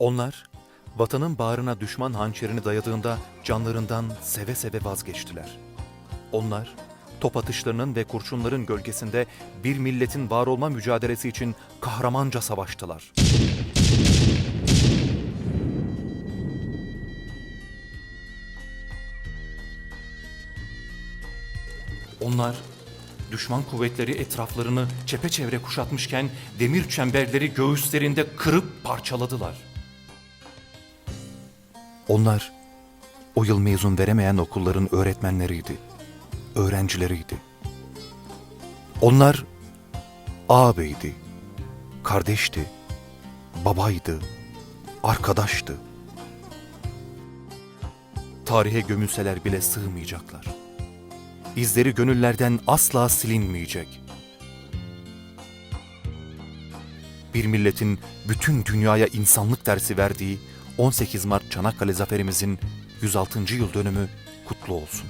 Onlar vatanın bağrına düşman hançerini dayadığında canlarından seve seve vazgeçtiler. Onlar top atışlarının ve kurşunların gölgesinde bir milletin var olma mücadelesi için kahramanca savaştılar. Onlar düşman kuvvetleri etraflarını çepeçevre kuşatmışken demir çemberleri göğüslerinde kırıp parçaladılar. Onlar o yıl mezun veremeyen okulların öğretmenleriydi, öğrencileriydi. Onlar ağabeydi, kardeşti, babaydı, arkadaştı. Tarihe gömülseler bile sığmayacaklar. İzleri gönüllerden asla silinmeyecek. Bir milletin bütün dünyaya insanlık dersi verdiği 18 Mart Çanakkale zaferimizin 106. yıl dönümü kutlu olsun.